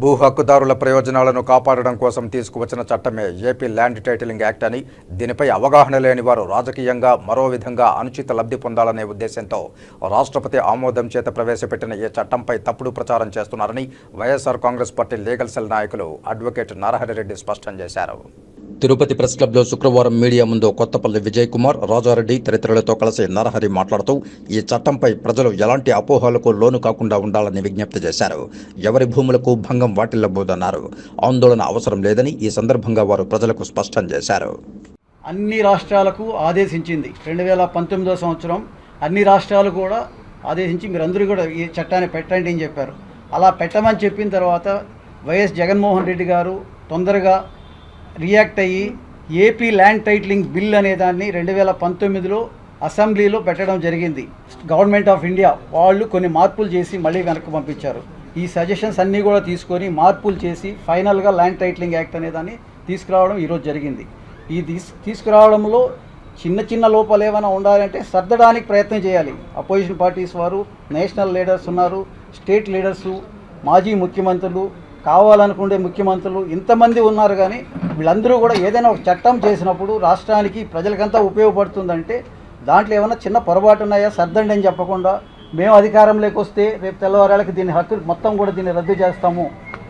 భూ హక్కుదారుల ప్రయోజనాలను కాపాడడం కోసం తీసుకువచ్చిన చట్టమే ఏపీ ల్యాండ్ టైటిలింగ్ యాక్ట్ అని దీనిపై అవగాహన లేని వారు రాజకీయంగా మరో విధంగా అనుచిత లబ్ధి పొందాలనే ఉద్దేశంతో రాష్ట్రపతి ఆమోదం చేత ప్రవేశపెట్టిన ఈ చట్టంపై తప్పుడు ప్రచారం చేస్తున్నారని YSR Congress party legal cell నాయకులు అడ్వకేట్ నరహరిరెడ్డి స్పష్టం చేశారు. తిరుపతి ప్రెస్ క్లబ్లో శుక్రవారం మీడియా ముందు కొత్తపల్లి విజయ్ కుమార్ రాజారెడ్డి తదితరులతో కలిసి నరహరి మాట్లాడుతూ ఈ చట్టంపై ప్రజలు ఎలాంటి అపోహలకు లోను కాకుండా ఉండాలని విజ్ఞప్తి చేశారు. ఎవరి భూములకు భంగం వాటిల్లబోదన్నారు. ఆందోళన అవసరం లేదని ఈ సందర్భంగా వారు ప్రజలకు స్పష్టం చేశారు. అన్ని రాష్ట్రాలకు ఆదేశించింది. రెండు వేల పంతొమ్మిదో సంవత్సరం అన్ని రాష్ట్రాలు కూడా ఆదేశించి మీరందరూ కూడా ఈ చట్టాన్ని పెట్టండి అని చెప్పారు. అలా పెట్టమని చెప్పిన తర్వాత వైఎస్ జగన్మోహన్ రెడ్డి గారు తొందరగా రియాక్ట్ అయ్యి ఏపీ ల్యాండ్ టైటిలింగ్ బిల్ అనే దాన్ని రెండు వేల పంతొమ్మిదిలో అసెంబ్లీలో పెట్టడం జరిగింది. గవర్నమెంట్ ఆఫ్ ఇండియా వాళ్ళు కొన్ని మార్పులు చేసి మళ్ళీ వెనక్కి పంపించారు. ఈ సజెషన్స్ అన్నీ కూడా తీసుకొని మార్పులు చేసి ఫైనల్గా ల్యాండ్ టైటిలింగ్ యాక్ట్ అనే దాన్ని తీసుకురావడం ఈరోజు జరిగింది. ఈ తీసుకురావడంలో చిన్న చిన్న లోపాలు ఏమైనా ఉండాలంటే సర్దడానికి ప్రయత్నం చేయాలి. అపోజిషన్ పార్టీస్ వారు నేషనల్ లీడర్స్ ఉన్నారు స్టేట్ లీడర్సు మాజీ ముఖ్యమంత్రులు కావాలనుకునే ముఖ్యమంత్రులు ఇంతమంది ఉన్నారు కానీ వీళ్ళందరూ కూడా ఏదైనా ఒక చట్టం చేసినప్పుడు రాష్ట్రానికి ప్రజలకంతా ఉపయోగపడుతుందంటే దాంట్లో ఏమైనా చిన్న పొరపాటు ఉన్నాయా? సర్దండి అని చెప్పకుండా మేము అధికారంలోకి వస్తే రేపు తెల్లవారాలకి దీని హక్కు మొత్తం కూడా దీన్ని రద్దు చేస్తాము.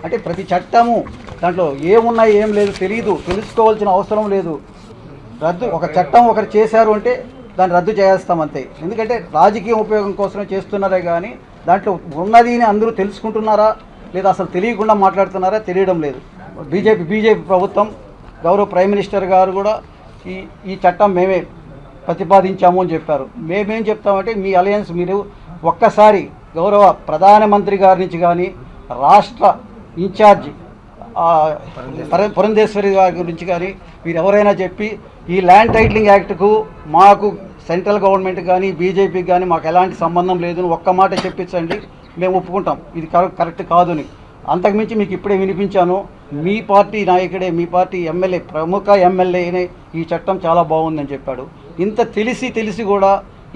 అంటే ప్రతి చట్టము దాంట్లో ఏమున్నాయి ఏం లేదు తెలియదు తెలుసుకోవాల్సిన అవసరం లేదు. రద్దు ఒక చట్టం ఒకరు చేశారు అంటే దాన్ని రద్దు చేస్తాం అంతే. ఎందుకంటే రాజకీయ ఉపయోగం కోసమే చేస్తున్నారే కానీ దాంట్లో ఉన్నది అని అందరూ తెలుసుకుంటున్నారా? లేదా అసలు తెలియకుండా మాట్లాడుతున్నారా తెలియడం లేదు. బీజేపీ బీజేపీ ప్రభుత్వం గౌరవ ప్రైమ్ మినిస్టర్ గారు కూడా ఈ ఈ చట్టం మేమే ప్రతిపాదించాము అని చెప్పారు. మేమేం చెప్తామంటే మీ అలయన్స్ మీరు ఒక్కసారి గౌరవ ప్రధానమంత్రి గారి నుంచి కానీ రాష్ట్ర ఇన్ఛార్జి పురంధేశ్వరి గారి గురించి కానీ మీరు ఎవరైనా చెప్పి ఈ ల్యాండ్ టైటిలింగ్ యాక్ట్కు మాకు సెంట్రల్ గవర్నమెంట్ కానీ బీజేపీకి కానీ మాకు ఎలాంటి సంబంధం లేదు ఒక్క మాట చెప్పించండి. మేము ఒప్పుకుంటాం. ఇది కరెక్ట్ కరెక్ట్ కాదని. అంతకుమించి మీకు ఇప్పుడే వినిపించాను మీ పార్టీ నాయకుడే మీ పార్టీ ఎమ్మెల్యే ప్రముఖ ఎమ్మెల్యేనే ఈ చట్టం చాలా బాగుందని చెప్పాడు. ఇంత తెలిసి తెలిసి కూడా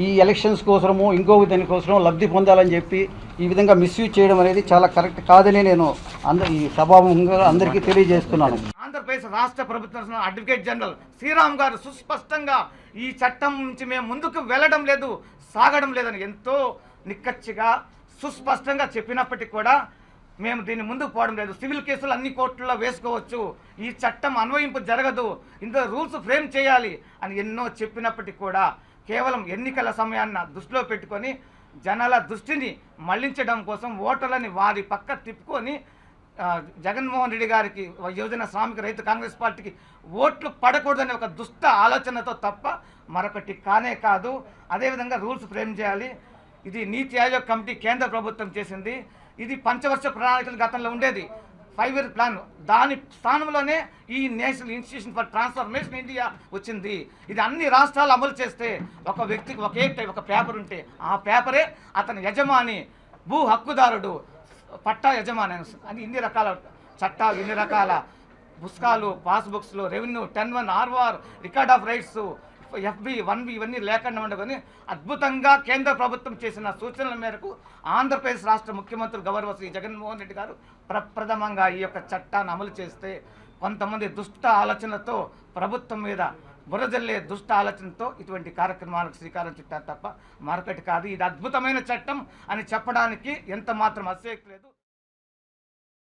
ఈ ఎలక్షన్స్ కోసము ఇంకొక దానికోసం లబ్ధి పొందాలని చెప్పి ఈ విధంగా మిస్యూజ్ చేయడం అనేది చాలా కరెక్ట్ కాదని నేను అందరి ఈ సభాముఖంగా అందరికీ తెలియజేస్తున్నాను. ఆంధ్రప్రదేశ్ రాష్ట్ర ప్రభుత్వం అడ్వకేట్ జనరల్ శ్రీరామ్ గారు సుస్పష్టంగా ఈ చట్టం నుంచి మేము ముందుకు వెళ్ళడం లేదు సాగడం లేదని ఎంతో నిక్కచ్చిగా సుస్పష్టంగా చెప్పినప్పటికీ కూడా మేము దీన్ని ముందుకు పోవడం లేదు. సివిల్ కేసులు అన్ని కోర్టుల్లో వేసుకోవచ్చు. ఈ చట్టం అన్వయింపు జరగదు. ఇందులో రూల్స్ ఫ్రేమ్ చేయాలి అని ఎన్నో చెప్పినప్పటికీ కూడా కేవలం ఎన్నికల సమయాన్ని దృష్టిలో పెట్టుకొని జనాల దృష్టిని మళ్ళించడం కోసం ఓటర్లని వారి పక్క తిప్పుకొని జగన్మోహన్ రెడ్డి గారికి యువజన శ్రామిక రైతు కాంగ్రెస్ పార్టీకి ఓట్లు పడకూడదనే ఒక దుష్ట ఆలోచనతో తప్ప మరొకటి కానే కాదు. అదేవిధంగా రూల్స్ ఫ్రేమ్ చేయాలి. ఇది నీతి ఆయోగ్ కమిటీ కేంద్ర ప్రభుత్వం చేసింది. ఇది పంచవర్ష ప్రణాళికలు గతంలో ఉండేది. ఫైవ్ ఇయర్ ప్లాన్ దాని స్థానంలోనే ఈ national institution for transformation India వచ్చింది. ఇది అన్ని రాష్ట్రాలు అమలు చేస్తే ఒక వ్యక్తికి ఒకే టైప్ ఒక పేపర్ ఉంటే ఆ పేపరే అతని యజమాని భూ హక్కుదారుడు పట్టా యజమాని అని- అని ఇన్ని రకాల చట్టాలు ఇన్ని రకాల పుస్తకాలు పాస్బుక్స్లు revenue ten one RR record of rights FB one B ఇవన్నీ లేకుండా ఉండగానే అద్భుతంగా కేంద్ర ప్రభుత్వం చేసిన సూచనల మేరకు ఆంధ్రప్రదేశ్ రాష్ట్ర ముఖ్యమంత్రి గౌరవ శ్రీ జగన్మోహన్ రెడ్డి గారు ప్రప్రథమంగా ఈ యొక్క చట్టాన్ని అమలు చేస్తే కొంతమంది దుష్ట ఆలోచనలతో ప్రభుత్వం మీద బురజల్లే దుష్ట ఆలోచనతో ఇటువంటి కార్యక్రమాలకు శ్రీకారం చుట్టారు తప్ప మరొకటి కాదు. ఇది అద్భుతమైన చట్టం అని చెప్పడానికి ఎంత మాత్రం అసేక్ లేదు.